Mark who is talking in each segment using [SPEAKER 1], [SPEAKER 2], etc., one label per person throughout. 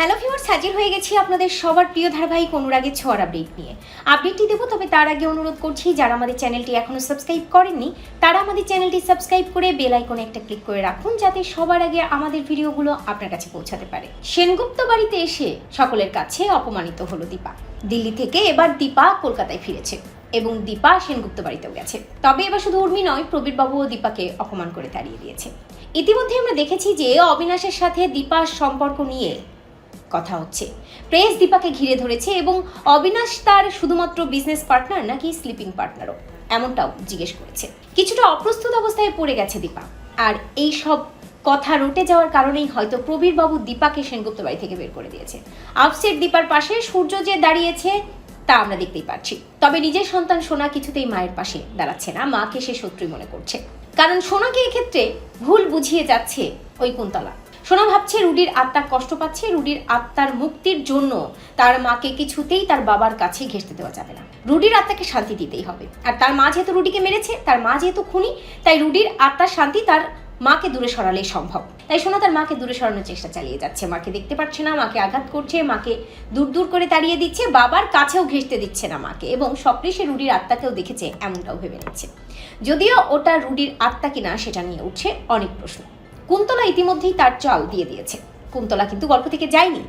[SPEAKER 1] Hello viewers হাজির হয়ে গেছি আপনাদের সবার প্রিয় ধারাবাহিক অনুরাগের ছোঁয়ার আপডেট নিয়ে। আপডেটটি দেবো, তবে তার আগে অনুরোধ করছি, যারা আমাদের চ্যানেলটি এখনও সাবস্ক্রাইব করেননি, তারা আমাদের চ্যানেলটি সাবস্ক্রাইব করে বেল আইকনে একটা ক্লিক করে রাখুন, যাতে সবার আগে আমাদের ভিডিওগুলো আপনার কাছে পৌঁছাতে পারে। সেনগুপ্ত বাড়িতে এসে সকলের কাছে অপমানিত হলো দীপা। দিল্লি থেকে এবার দীপা কলকাতায় ফিরেছে এবং দীপা সেনগুপ্ত বাড়িতেও গেছে। তবে এবার শুধু উর্মি নয় প্রবীরবাবুও দীপাকে অপমান করে তাড়িয়ে দিয়েছে। ইতিমধ্যে আমরা দেখেছি যে অবিনাশের সাথে দীপার সম্পর্ক নিয়ে কথা হচ্ছে। প্রেস দীপাকে ঘিরে ধরেছে এবং অবিনাশ তার শুধুমাত্র বিজনেস পার্টনার নাকি স্লিপিং পার্টনারও এমনটাও জিজ্ঞেস করেছে। কিছুটা অপ্রস্তুত অবস্থায় পড়ে গেছে দীপা। আর এই সব কথা রটে যাওয়ার কারণেই হয়তো প্রবীরবাবু দীপাকে সেনগুপ্ত বাড়ি থেকে বের করে দিয়েছে। আপসেট দীপার পাশে সূর্য যে দাঁড়িয়েছে, তা আমরা দেখতেই পাচ্ছি। তবে নিজের সন্তান সোনা কিছুতেই মায়ের পাশে দাঁড়াচ্ছে না, মাকে সে শত্রুই মনে করছে। কারণ সোনাকে এক্ষেত্রে ভুল বুঝিয়ে যাচ্ছে ওই কুন্তলা। সোনা ভাবছে রুডির আত্মা কষ্ট পাচ্ছে, রুডির আত্মার মুক্তির জন্য তার মাকে কিছুতেই তার বাবার কাছে ঘেঁষতে দেওয়া যাবে না। রুডির আত্মাকে শান্তি দিতেই হবে। আর তার মা যেহেতু রুডিকে মেরেছে, তার মা যেহেতু খুনি, তাই রুডির আত্মার শান্তি তার মাকে দূরে সরালেই সম্ভব। তাই সোনা তার মাকে দূরে সরানোর চেষ্টা চালিয়ে যাচ্ছে। মাকে দেখতে পাচ্ছে না, মাকে আঘাত করছে, মাকে দূর দূর করে তাড়িয়ে দিচ্ছে, বাবার কাছেও ঘেঁষতে দিচ্ছে না মাকে। এবং স্বপ্নে সে রুডির আত্মাকেও দেখেছে, এমনটাও ভেবে নিচ্ছে। যদিও ওটা রুডির আত্মা কিনা সেটা নিয়ে উঠছে অনেক প্রশ্ন। কুন্তলা ইতিমধ্যেই তার চাল দিয়ে দিয়েছে। কুন্তলা কিন্তু গল্প থেকে যায়নি।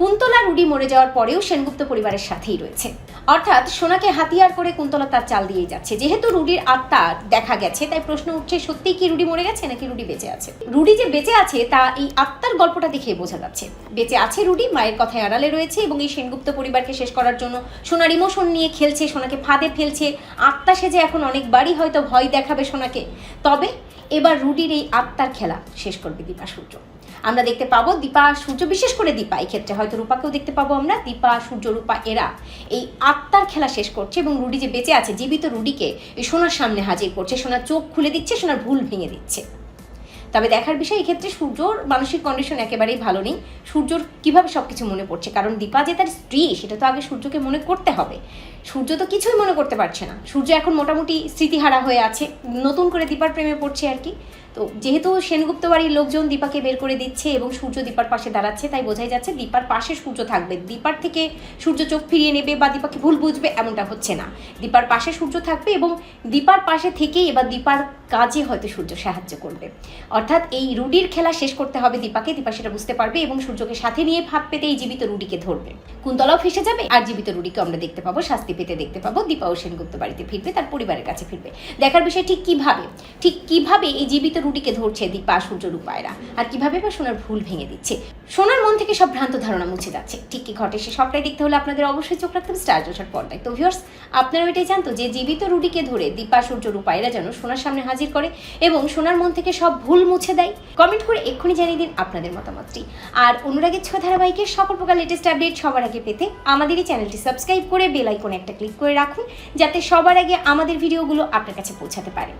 [SPEAKER 1] কুন্তলা রুডি মরে যাওয়ার পরেও সেনগুপ্ত পরিবারের সাথেই রয়েছে। অর্থাৎ সোনাকে হাতিয়ার করে কুন্তলা তার চাল দিয়েই যাচ্ছে। যেহেতু রুডির আত্মা দেখা গেছে, তাই প্রশ্ন উঠছে, সত্যিই কি রুডি মরে গেছে নাকি রুডি বেঁচে আছে? রুডি যে বেঁচে আছে, তা এই আত্মার গল্পটা দেখে বোঝা যাচ্ছে। বেঁচে আছে রুডি, মায়ের কথায় আড়ালে রয়েছে এবং এই সেনগুপ্ত পরিবারকে শেষ করার জন্য সোনার ইমোশন নিয়ে খেলছে, সোনাকে ফাঁদে ফেলছে। আত্মা সেজে এখন অনেকবারই হয়তো ভয় দেখাবে সোনাকে। তবে এবার রুডির এই আত্মার খেলা শেষ করবে দীপা সূর্য। আমরা দেখতে পাবো দীপা সূর্য, বিশেষ করে দীপা। এই ক্ষেত্রে হয়তো রূপাকেও দেখতে পাবো আমরা। দীপা, সূর্য, রূপা, এরা। এই আত্মার খেলা শেষ করছে এবং রুডি যে বেঁচে আছে, জীবিত রুডিকে এই সোনার সামনে হাজির করছে, সোনার চোখ খুলে দিচ্ছে, সোনার ভুল ভেঙে দিচ্ছে। তবে দেখার বিষয় এক্ষেত্রে সূর্যর মানসিক কন্ডিশন একেবারেই ভালো নেই। সূর্যর কীভাবে সব কিছু মনে পড়ছে? কারণ দীপা যে তার স্ত্রী, সেটা তো আগে সূর্যকে মনে করতে হবে। সূর্য তো কিছুই মনে করতে পারছে না। সূর্য এখন মোটামুটি স্মৃতিহারা হয়ে আছে। নতুন করে দীপার প্রেমে পড়ছে আর কি। তো যেহেতু সেনগুপ্ত বাড়ির লোকজন দীপাকে বের করে দিচ্ছে এবং সূর্য দীপার পাশে দাঁড়াচ্ছে, তাই বোঝাই যাচ্ছে দীপার পাশে সূর্য থাকবে। দীপার থেকে সূর্য চোখ ফিরিয়ে নেবে বা দীপাকে ভুল বুঝবে এমনটা হচ্ছে না। দীপার পাশে সূর্য থাকবে এবং দীপার পাশে থেকেই এবার দীপার কাজে হয়তো সূর্য সাহায্য করবে। অর্থাৎ এই রুডির খেলা শেষ করতে হবে দীপাকে। দীপা সেটা বুঝতে পারবে এবং সূর্যকে সাথে নিয়ে ফাঁদ পেতে এই জীবিত রুডিকে ধরবে। কুন্তলাও ফেসে যাবে আর জীবিত রুডিকে আমরা দেখতে পাবো, শাস্তি পেতে দেখতে পাবো। দীপা ও সেনগুপ্ত বাড়িতে ফিরবে, তার পরিবারের কাছে ফিরবে। দেখার বিষয় ঠিক কীভাবে? ঠিক কীভাবে এই জীবিত রুডিকে ধরছে দীপা সূর্য রূপায়রা? আর কীভাবে বা সোনার ভুল ভেঙে দিচ্ছে? সোনার মন থেকে সব ভ্রান্ত ধারণা মুছে যাচ্ছে। ঠিক কি ঘটে সে সবটাই দেখতে হলে আপনাদের অবশ্যই চোখ রাখতে স্টার জোসার পর্দায়। তো ভিউয়ার্স আপনারা এটাই জানতো যে জীবিত রুডিকে ধরে দীপা সূর্য রূপায়রা যেন সোনার সামনে হাজির করে এবং সোনার মন থেকে সব ভুল মুছে দেয়। কমেন্ট করে এক্ষুনি জানিয়ে দিন আপনাদের মতামতটি। আর অনুরাগের ছোঁয়া ধারাবাহিকের সকল প্রকার লেটেস্ট আপডেট সবার আগে পেতে আমাদের এই চ্যানেলটি সাবস্ক্রাইব করে বেল আইকনে একটা ক্লিক করে রাখুন, যাতে সবার আগে আমাদের ভিডিওগুলো আপনার কাছে পৌঁছাতে পারে।